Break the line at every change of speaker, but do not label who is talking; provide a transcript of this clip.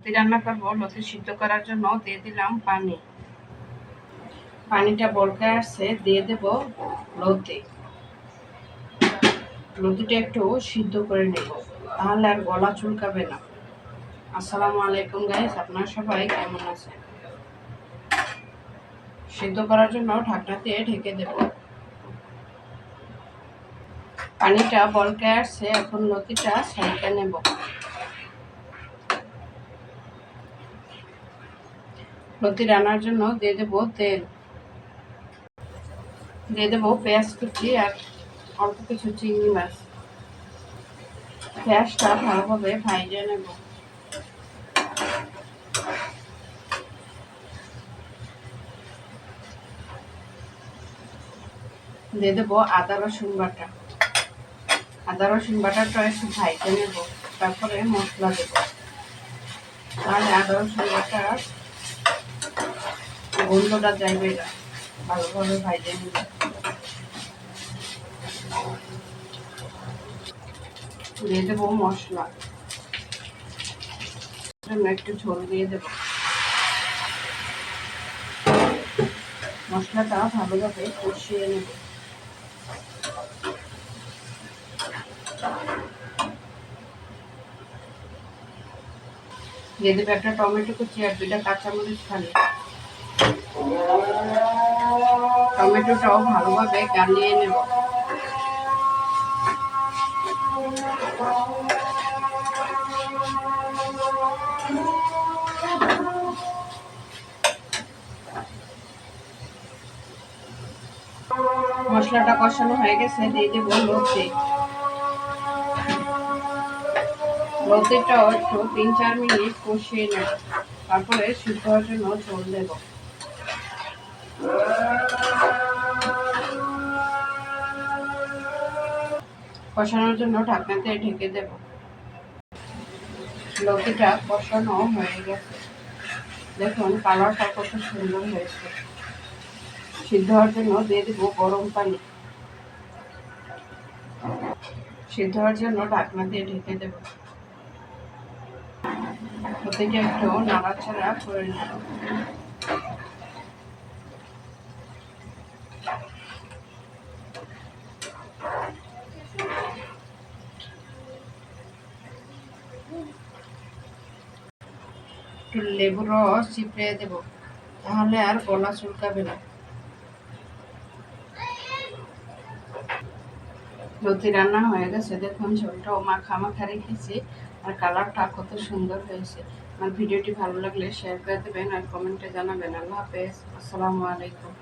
লতি রান্না করব, লতি সিদ্ধ করার জন্য দিয়ে দিলাম পানি। পানিটা বলকে আসছে, দিয়ে দেব লতি। লতিটা একটু সিদ্ধ করে নেব, তাহলে আর গলা চুলকাবে না। আসসালামু আলাইকুম গাইস আপনারা সবাই কেমন আছেন? সিদ্ধ করার জন্য ঢাকনা দিয়ে ঢেকে দেব। পানিটা বলকে আসছে, এখন লতিটা সাইকে নেব। লতি রান্নার জন্য দিয়ে দেবো তেল। দিয়ে দেবো পেঁয়াজ কুচি আর অল্প কিছু চিংড়ি মাছ। পেঁয়াজটা ভালোভাবে ভাইজে নেব। দিয়ে দেবো আদা রসুন বাটা। আদা রসুন বাটাটা একটু ভাইজে নেব। তারপরে মশলা দেবো। তাহলে আদা রসুন বাটা গন্ধটা যাইবে না ভালোভাবে ভাইজে নেব দিয়ে দেবো মশলা। একটু ঝোল দিয়ে দেবো। মশলাটা ভালোভাবে কষিয়ে নেব। দিয়ে দেবো একটা টমেটো কুচি আর দুইটা কাঁচামরিচ খালি টমেটোটাও ভালোভাবে গালিয়ে নেব। মশলাটা কষানো হয়ে গেছে, দিয়ে দেব লতি লতিটাও একটু তিন চার মিনিট কষিয়ে নেব, তারপরে সিদ্ধ হওয়ার জন্য জল দেবো। কষানোর জন্য ঢাকনাতে ঢেকে দেব। লতিটা কষানো হয়ে গেছে। দেখুন, কালারটা কত সুন্দর হয়েছে। সিদ্ধ হওয়ার জন্য দিয়ে দেবো গরম পানি। সিদ্ধ হওয়ার জন্য ঢাকনা দিয়ে ঢেকে দেব। লতিটা একটু নাড়াচাড়া করে নেব। একটু লেবুর রস চিপড়ে দেব, তাহলে আর গলা চুলকাবে না। রুটি রান্না হয়ে গেছে, দেখুন ঝোলটাও মাখা মাখা রেখেছি, আর কালারটা কত সুন্দর হয়েছে। আমার ভিডিওটি ভালো লাগলে শেয়ার করে দেবেন আর কমেন্টে জানাবেন। আল্লাহ হাফেজ, আসসালামু আলাইকুম।